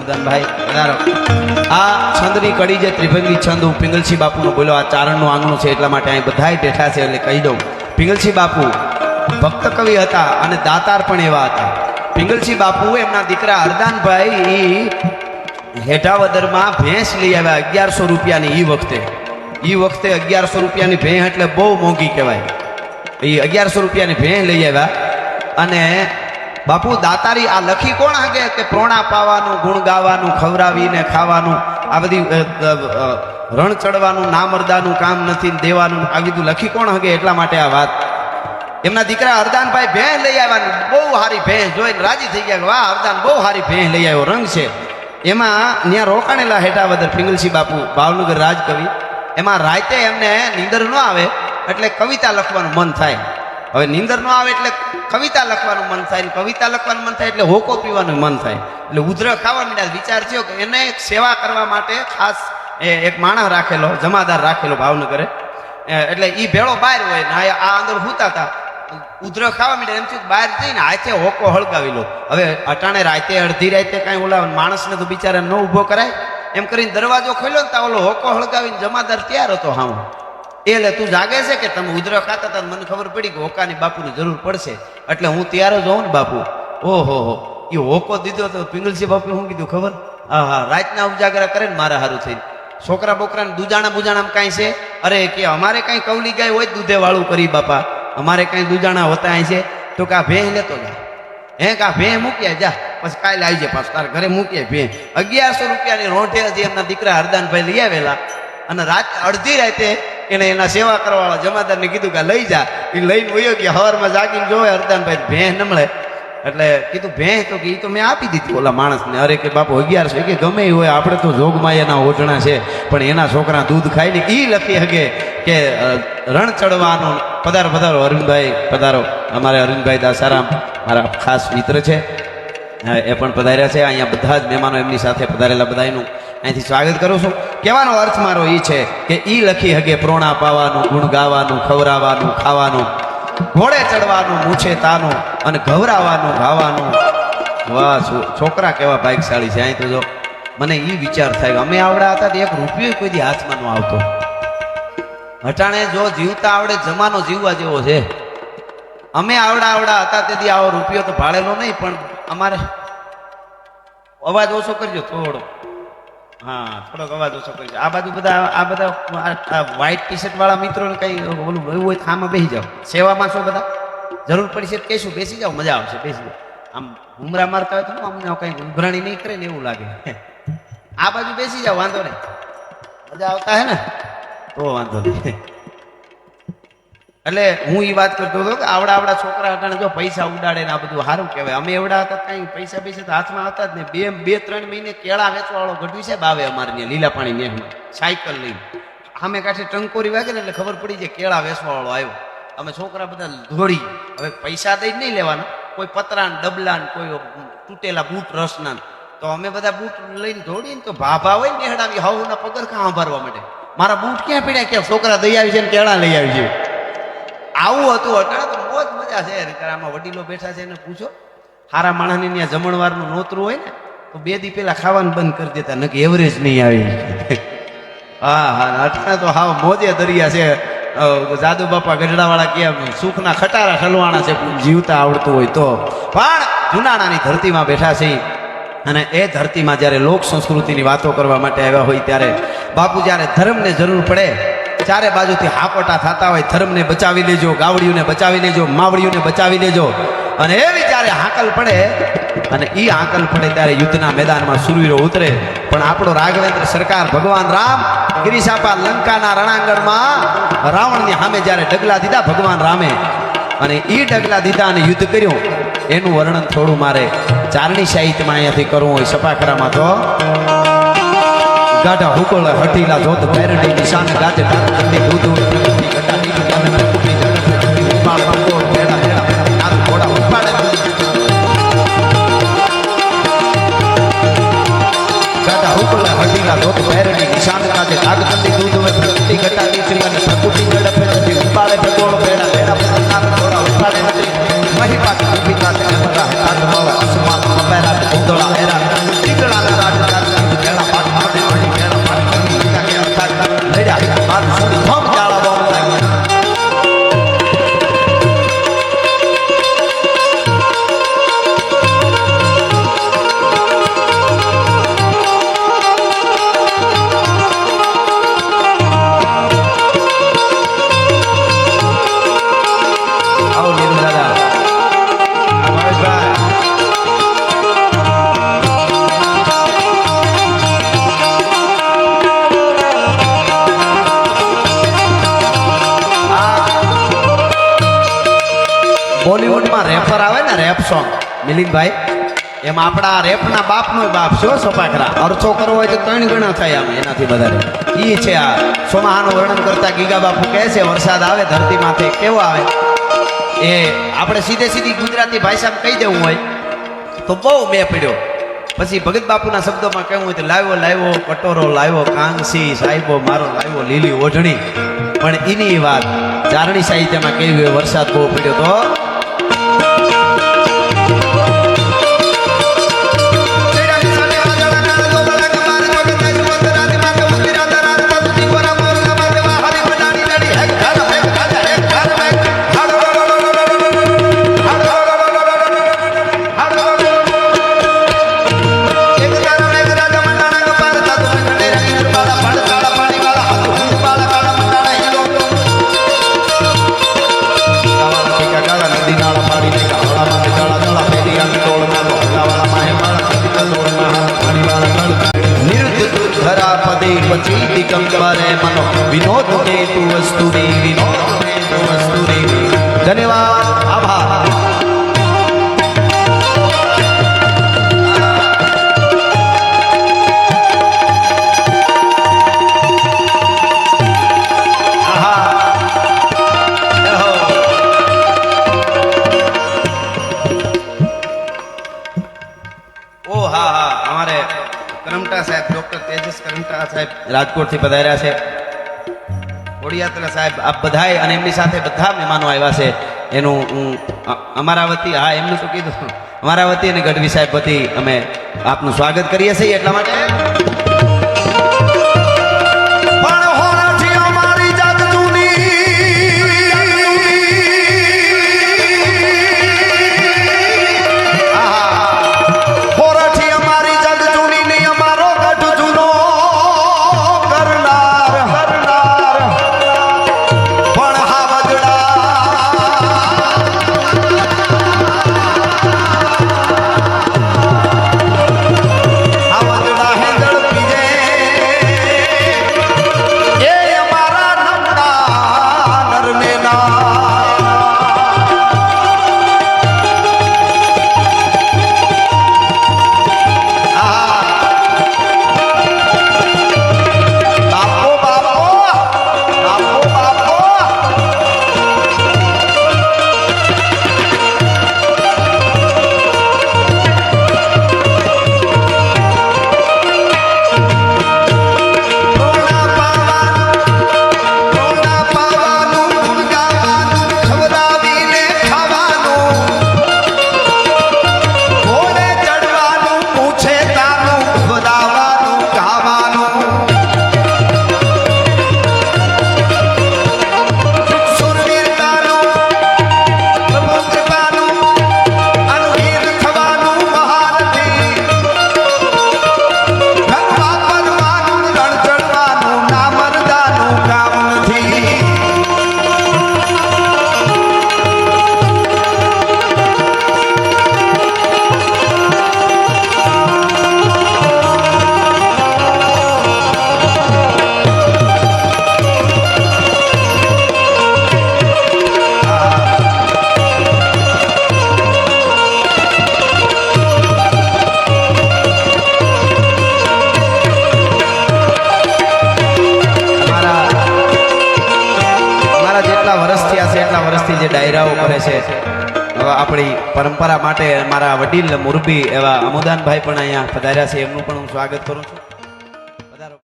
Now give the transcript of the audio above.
ઉદનભાઈ આ છંદની કડી જે ત્રિભંગી છંદ, હું પિંગલસિંહ બાપુનો બોલ્યો, આ ચારણનું આંગણું છે એટલા માટે અહીં બધાય બેઠા છે એટલે કહી દઉં. પિંગલસિંહ બાપુ ભક્ત કવિ હતા અને દાતાર પણ એવા હતા. પિંગલસિંહ બાપુ એમના દીકરા હરદાનભાઈ હેઠાવદરમાં ભેંસ લઈ આવ્યા અગિયારસો રૂપિયાની એ વખતે. એ વખતે અગિયારસો રૂપિયાની ભેં એટલે બહુ મોંઘી કહેવાય. એ અગિયારસો રૂપિયાની ભેં લઈ આવ્યા અને બાપુ, દાતારી આ લખી કોણ હાગે કે પ્રોણા પાવાનું, ગુણ ગાવાનું, ખવડાવીને ખાવાનું? આ બધી રણ ચડવાનું, નામરદાનું કામ નથી દેવાનું, આ બધું લખી કોણ હગે એટલા માટે આ વાત? એમના દીકરા હરદાનભાઈ ભેંસ લઈ આવ્યા બહુ સારી ભેંસ જોઈને રાજી થઈ ગયા વાહ હરદાન બહુ સારી ભેંસ લઈ આવ્યો, રંગ છે. એમાં ત્યાં રોકાણેલા હેઠાવદર પિંગલસિંહ બાપુ, ભાવનગર રાજકવિ. એમાં રાતે એમને નીંદર ન આવે, એટલે કવિતા લખવાનું મન થાય. હવે નીંદર ન આવે એટલે કવિતા લખવાનું મન થાય કવિતા લખવાનું મન થાય એટલે હોકો પીવાનું મન થાય. એટલે ઉધર ખાવા માંડ્યા વિચાર થયો કે એને સેવા કરવા માટે ખાસ એ એક માણસ રાખેલો, જમાદાર રાખેલો ભાવનગરે. એટલે એ ભેળો બહાર હોય ને આ અંદર સૂતા હતા ઉધર ખાવા માંડ્યા એમ થયું બહાર જઈને હાથે હોકો હળગાવી લો. હવે અટાણે રાતે, અડધી રાતે કાંઈ ઓલા માણસને તો બિચારા ન ઊભો કરાય. એમ કરીને દરવાજો ખોલ્યો ને તો ઓલો હોકો હળગાવીને જમાદાર તૈયાર હતો હાવ એટલે તું જાગે છે કે તમે ઉધર ખાતા હતા મને ખબર પડી કે હોકાની બાપુની જરૂર પડશે. એટલે હું તૈયાર જ હોઉં ને બાપુ. ઓહો હો. એ હોકો દીધો તો પિંગલસિંહ બાપુ શું કીધું ખબર? હા હા, રાતના ઉજાગરા કરે ને મારા હારું થઈને. છોકરા બોકરાને દુજાણા બુજાણા કાંઈ છે? અરે કે અમારે કાંઈ કવલી ગાય હોય દૂધે વાળું કરી બાપા. અમારે કાંઈ દુજાણા હોતા અહીં છે? તો કા ભેં લેતો જા. હે, કા ભેં મૂક્યા જા. પછી કાલે આવી જાય પાછું તારા ઘરે મૂકીએ ભેં અગિયારસો રૂપિયાની રોંઠે હજી એમના દીકરા હરદાનભાઈ લઈ આવેલા. અને રાત અડધી રાતે એને એના સેવા કરવાવાળા જમાદારને કીધું કે લઈ જા. એ લઈને વયો કે હવારમાં જાગીને જોવે હરદાનભાઈ ભેં નમળે. એટલે કીધું ભેં તો કે એ તો મેં આપી દીધી ઓલા માણસને. અરે કે બાપુ અગિયારસો કે ગમે એ હોય, આપણે તો જોગમાં એના ઓઢણા છે, પણ એના છોકરા દૂધ ખાય ને એ લખી શકે કે રણ ચડવાનો પધારો પધારો અરવિંદભાઈ પધારો. અમારે અરવિંદભાઈ દાસારામ, મારા ખાસ મિત્ર છે. એ પણ પધાર્યા છે. અહીંયા બધા જ મહેમાનો એમની સાથે પધારેલા બધાનું અહીંથી સ્વાગત કરું છું. કહેવાનો અર્થ મારો એ છે કે એ લખી હગે પ્રોણા પાવાનું, ગુણ ગાવાનું, ખવડાવવાનું, ખાવાનું, ઘોડે ચડવાનું, મૂછે તાનું અને ગવરાવાનું, ગાવાનું. વાહ છોકરા કેવા ભાગશાળી છે. અહીં તો જો મને એ વિચાર થાય અમે આવડા હતા એક રૂપિયો કોઈ હાથમાં ન આવતો. હટાણે જો જીવતા આવડે જમાનો જીવવા જેવો છે. અમે આવડા આવડા હતા તેથી આવો રૂપિયો તો ભાડેલો નહીં, પણ અમારે અવાજ ઓછો કરજો થોડો. હા. થોડોક અવાજ ઓછો કરજો આ બાજુ બધા આ બધા વ્હાઈટ ટી શર્ટ વાળા મિત્રોને કઈ ઓલું એવું હોય આમાં બેસી જાઓ. સેવામાં છો બધા? જરૂર પડશે તો બેસી જાઓ, મજા આવશે, બેસી જાઓ. આમ હુમરા મારતા હોય તો અમને કઈ ઉભરાણી નહીં કરે ને એવું લાગે. આ બાજુ બેસી જાઓ, વાંધો નહીં. મજા આવતા હે ને? તો વાંધો નહીં. એટલે હું એ વાત કરતો હતો કે આવડા આવડા છોકરા હતા જો પૈસા ઉડાડે ને આ બધું સારું કહેવાય. અમે એવડા હતા કઈ પૈસા પૈસા હાથમાં હતા જ ને. બે બે ત્રણ મહિને કેળા વેચવા વાળો ગઢવી છે બાવે અમારે ત્યાં લીલા પાણી નેહમાં. સાયકલ લઈને. સામે કાંઠે ટંકોરી વાગે ને એટલે ખબર પડી જાય કેળા વેચવાવાળો આવ્યો. અમે છોકરા બધા દોડી હવે પૈસા દઈ જ નહીં લેવાના. કોઈ પતરા ને ડબલા ને કોઈ તૂટેલા બૂટ રસના તો અમે બધા બૂટ લઈને દોડીને તો ભાભા હોય ને નેહડાવી હવના પગરખા સંભાળવા માટે. મારા બૂટ ક્યાં પીડ્યા? ક્યાં છોકરા દઈ આવી છે ને કેળા લઈ આવી છે. આવું હતું અટાણે તો મોજ મજા છે. આમાં વડીલો બેઠા છે એને પૂછો. હારા માણસને ત્યાં જમણવારનું નોતરું હોય ને, તો બે દી પેલા ખાવાનું બંધ કરી દેતા નકે એવરેજ નહીં આવી. હા હા અટાણે તો હાવ મોજે દરિયા છે. જાદુ બાપા ગઢડાવાળા કે સુખના ખટારા ઠલવાણા છે જીવતા આવડતું હોય તો. પણ જુનાળાની ધરતીમાં બેઠા છે અને એ ધરતીમાં જ્યારે લોક સંસ્કૃતિની વાતો કરવા માટે આવ્યા હોય ત્યારે બાપુ જ્યારે ધર્મને જરૂર પડે ચારે બાજુથી હાકોટા થતા હોય, ધર્મને બચાવી લેજો, ગાવડીઓને બચાવી લેજો, માવડીઓને બચાવી લેજો. અને એવી જ્યારે હાકલ પડે, અને એ હાકલ પડે ત્યારે યુદ્ધના મેદાનમાં સુરવીરો ઉતરે. પણ આપણો રાઘવેન્દ્ર સરકાર, ભગવાન રામ, ગિરિશાપા લંકાના રણાંગણમાં રાવણની સામે જ્યારે ડગલા દીધા ભગવાન રામે. અને એ ડગલા દીધા અને યુદ્ધ કર્યું. એનું વર્ણન થોડું મારે ચારણી સાહિત્યમાં અહીંયાથી કરવું હોય સપાખરામાં તો. ગાઢા હુકળ હઠીલા જોત પેરડી નિશાન ગાજે ટાંકી સોંગ મિલિંદભાઈ, એમાં આપણા રેપના બાપનો બાપ છો સપાખરા. અરચો કરવો હોય તો ત્રણ ગણા થાય આમ એનાથી વધારે. એ છે આ. સોમાહાનું વર્ણન કરતા ગીગા બાપુ કહે છે, વરસાદ આવે ધરતી માથે કેવો આવે? એ આપણે સીધે સીધી ગુજરાતી ભાષામાં કહી દેવું હોય, તો બહુ મેં પડ્યો પછી ભગત બાપુના શબ્દોમાં કહેવું હોય તો, લાવ્યો લાવ્યો, કટોરો, લાવ્યો કાંસી સાહેબો, મારો, લાવ્યો, લીલી ઓઢણી. પણ એની વાત ચારણી સાહિત્યમાં કેવી વરસાદ બહુ પડ્યો તો કેતુ વસ્તુની વિનોદ કેતુ વસ્તુની ધન્યવાદ આભાર આહા એહો. ઓ હા હા અમારે કરમટા સાહેબ ડોક્ટર તેજસ કરમટા સાહેબ રાજકોટથી પધાર્યા છે ઓડિયાતલા સાહેબ, આપ બધાય અને એમની સાથે બધા મહેમાનો આવ્યા છે. એનું, હું અમારા વતી, હા, એમનું તો કીધું? અમારા વતી અને ગઢવી સાહેબ વતી અમે આપનું સ્વાગત કરીએ છીએ એટલા માટે. ડાયરાઓ કરે છે. આપણી પરંપરા માટે મારા વડીલ મુરબી એવા અમુદાનભાઈ પણ અહીંયા પધાર્યા છે. એમનું પણ હું સ્વાગત કરું છું.